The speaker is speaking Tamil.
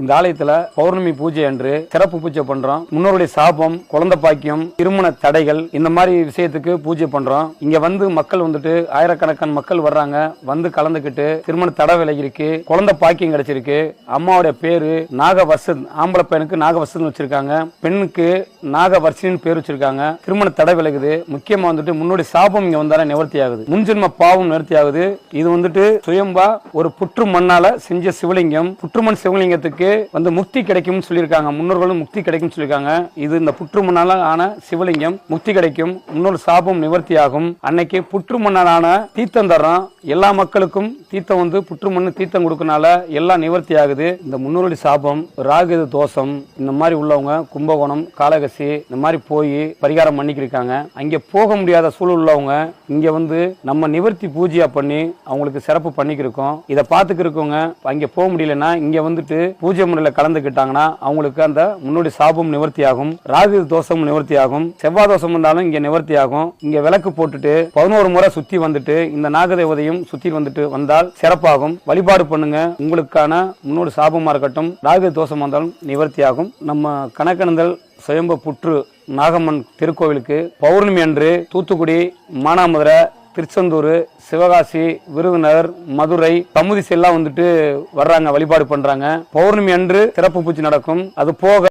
இந்த ஆலயத்துல பௌர்ணமி பூஜை அன்று சிறப்பு பூஜை பண்றோம். முன்னோருடைய சாபம் குழந்தை பாக்கியம் திருமண தடைகள் இந்த மாதிரி விஷயத்துக்கு பூஜை பண்றோம். இங்க வந்து மக்கள் வந்துட்டு ஆயிரக்கணக்கான மக்கள் வர்றாங்க. வந்து கலந்துக்கிட்டு திருமண தடை விலகிருக்கு குழந்தை பாக்கியம் கிடைச்சிருக்கு. அம்மாவுடைய பேரு நாகவர்ஷன் ஆம்பளை பையனுக்கு நாகவர்ஷன் வச்சிருக்காங்க. பெண்ணுக்கு நாகவர்ஷின்னு பேர் வச்சிருக்காங்க. திருமண தடை விலகுது. முக்கியமா வந்துட்டு முன்னோடி சாபம் இங்க வந்தாலே நிவர்த்தி ஆகுது. முன்ஜென்ம பாவம் நிவர்த்தி ஆகுது. இது வந்துட்டு சுயம்பா ஒரு புற்று மண்ணால செஞ்ச சிவலிங்கம். புற்றுமண் சிவலிங்கத்துக்கு வந்து முக்தி கிடைக்கும்னு சொல்லியிருக்காங்க. முன்னோர்களும் முக்தி கிடைக்கும்னு சொல்லியிருக்காங்க. இது இந்த புற்று ஆன சிவலிங்கம் முக்தி கிடைக்கும். முன்னோர் சாபம் நிவர்த்தி ஆகும் அன்னைக்கு புற்று தீர்த்தம் தர்றோம் எல்லா மக்களுக்கும் தீர்த்தம் வந்து புற்று மண்ணு தீர்த்தம் கொடுக்கனால எல்லாம் நிவர்த்தி ஆகுது இந்த முன்னோருடைய சாபம் ராகு தோஷம் இந்த மாதிரி உள்ளவங்க கும்பகோணம் காளகசி இந்த மாதிரி போய் பரிகாரம் பண்ணிக்கிருக்காங்க. அங்கே போக முடியாத சூழல் உள்ளவங்க இங்க வந்து நம்ம நிவர்த்தி பூஜையா பண்ணி அவங்களுக்கு சிறப்பு பண்ணிக்கிருக்கோம். இதை பார்த்துக்கிருக்கவங்க அங்கே போக முடியலன்னா இங்க வந்துட்டு பூஜை முறையில் கலந்துக்கிட்டாங்கன்னா அவங்களுக்கு அந்த முன்னோடி சாபம் நிவர்த்தி ஆகும் ராகு தோஷம் நிவர்த்தி ஆகும் செவ்வாய் தோஷம் வந்தாலும் இங்கே நிவர்த்தி ஆகும் விளக்கு போட்டுட்டு பதினோரு முறை சுத்தி வந்துட்டு இந்த நாகதேவதையும் சுத்தி வந்துட்டு வந்தால் சிறப்பாகும். வழிபாடு பண்ணுங்க. உங்களுக்கான முன்னோடி சாபமாக இருக்கட்டும் ராகு தோஷம் வந்தாலும் நிவர்த்தி ஆகும் நம்ம கணக்கணந்தல் சுயம்ப புற்று நாகம்மன் திருக்கோவிலுக்கு பௌர்ணமி அன்று தூத்துக்குடி மானாமதுரை திருச்செந்தூர் சிவகாசி விருதுநகர் மதுரை தமுதிசை எல்லாம் வந்துட்டு வர்றாங்க வழிபாடு பண்றாங்க. பௌர்ணமி அன்று சிறப்பு பூச்சி நடக்கும். அது போக